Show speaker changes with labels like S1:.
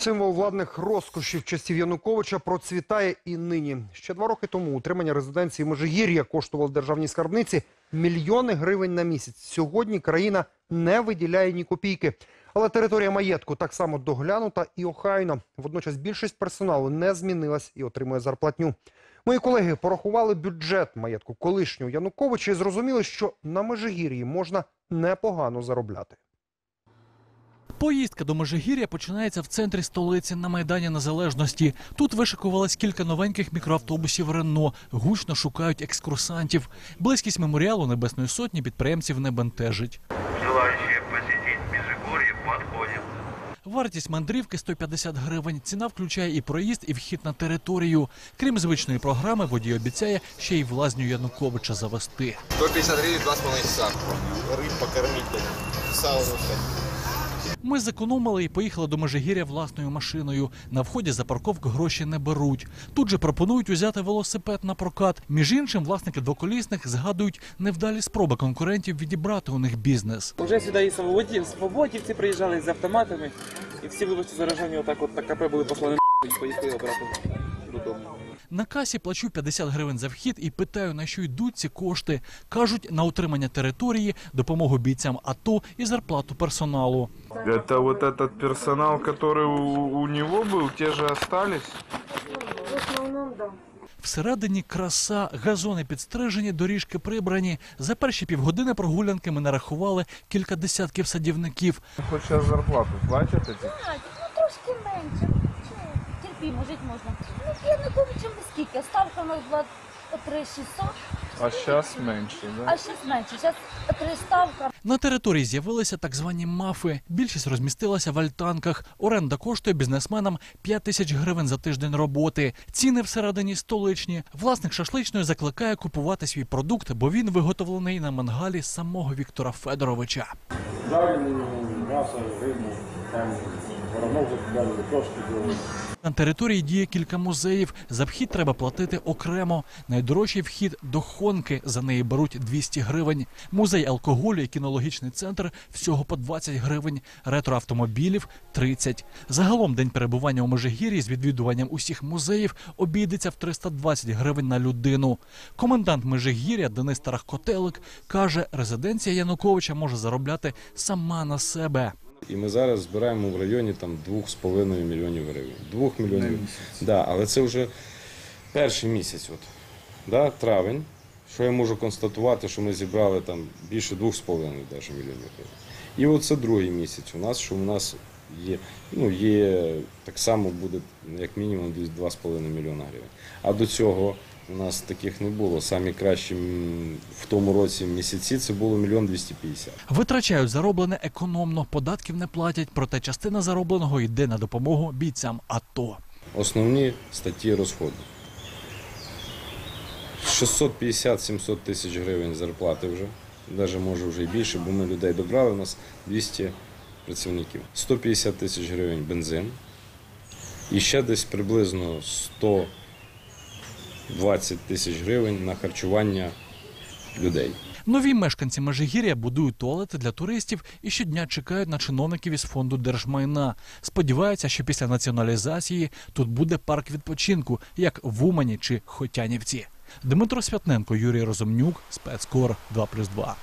S1: Символ владних розкошів часів Януковича процвітає і нині. Ще два роки тому утримання резиденції Межигір'я коштувало державній скарбниці мільйони гривень на місяць. Сьогодні країна не виділяє ні копійки. Але територія маєтку так само доглянута і охайна. Водночас більшість персоналу не змінилась і отримує зарплатню. Мої колеги порахували бюджет маєтку колишнього Януковича і зрозуміли, що на Межигір'ї можна непогано заробляти.
S2: Поїздка до Межигір'я починається в центрі столиці на Майдані Незалежності. Тут вишикувалось кілька новеньких мікроавтобусів Рено. Гучно шукають екскурсантів. Близькість меморіалу Небесної Сотні підприємців не бентежить.
S3: Желающие посетить Межигорье подходят.
S2: Вартість мандрівки 150 гривень. Ціна включає і проїзд, і вхід на територію. Крім звичної програми, водій обіцяє ще й в лазню Януковича завести.
S4: 150 гривен, 2,5 часа. Рыб покормить, сауну.
S2: Ми зекономили і поїхали до Межигір'я власною машиною. На вході за парковку гроші не беруть. Тут же пропонують узяти велосипед на прокат. Між іншим, власники двоколісних згадують невдалі спроби конкурентів відібрати у них бізнес.
S5: Уже сюди і свободівці приїжджали з автоматами, і всі вибачте заражені отак от КП були послані і поїхали обратно додому.
S2: На касі плачу 50 гривень за вхід і питаю, на що йдуть ці кошти. Кажуть, на утримання території, допомогу бійцям АТО і зарплату персоналу.
S6: Это вот этот персонал, который у, у него был, те же остались?
S2: Всередині краса, газони підстрижені, доріжки прибрані. За перші півгодини прогулянки ми нарахували кілька десятків садівників.
S6: Хоть сейчас зарплату платят эти?
S7: Знаєте, ну трошки менше. Чи жити можна. Ну, я не помню, чим скільки. Ставка у нас була 3600,
S6: А сейчас меньше, да?
S7: а зараз менше. Зараз 3 ставка.
S2: На території з'явилися так звані мафи. Більшість розмістилася в альтанках. Оренда коштує бізнесменам 5 тисяч гривень за тиждень роботи. Ціни всередині столичні. Власник шашличної закликає купувати свій продукт, бо він виготовлений на мангалі самого Віктора Федоровича.
S8: жареную мясо, рыбу,
S2: На території діє кілька музеїв. За вхід треба платити окремо. Найдорожчий вхід до Хонки. За неї беруть 200 гривень. Музей алкоголю і кінологічний центр всього по 20 гривень. Ретроавтомобілів 30. Загалом день перебування у Межигір'ї з відвідуванням усіх музеїв обійдеться в 320 гривень на людину. Комендант Межигір'я Денис Тарахкотелик каже, резиденція Януковича може заробляти сама на себе.
S9: І ми зараз збираємо в районі там 2,5 мільйонів гривень. 2 мільйонів. Да, але це вже перший місяць, от, да, травень. Що я можу констатувати, що ми зібрали там більше 2,5 мільйонів гривень. І оце другий місяць у нас, що у нас є, ну, є так само буде як мінімум десь 2,5 мільйона гривень. А до цього у нас таких не було. Самі кращі в тому році місяці це було мільйон 250.
S2: Витрачають зароблене економно, податків не платять, проте частина заробленого йде на допомогу бійцям АТО.
S9: Основні статті розходу. 650-700 тисяч гривень зарплати вже, навіть може вже і більше, бо ми людей добрали, у нас 200 працівників. 150 тисяч гривень бензин. І ще десь приблизно 120 тисяч гривень на харчування людей.
S2: Нові мешканці Межигір'я будують туалети для туристів і щодня чекають на чиновників із фонду держмайна. Сподіваються, що після націоналізації тут буде парк відпочинку, як в Умані чи Хотянівці. Дмитро Святненко, Юрій Розумнюк, спецкор 2+,2.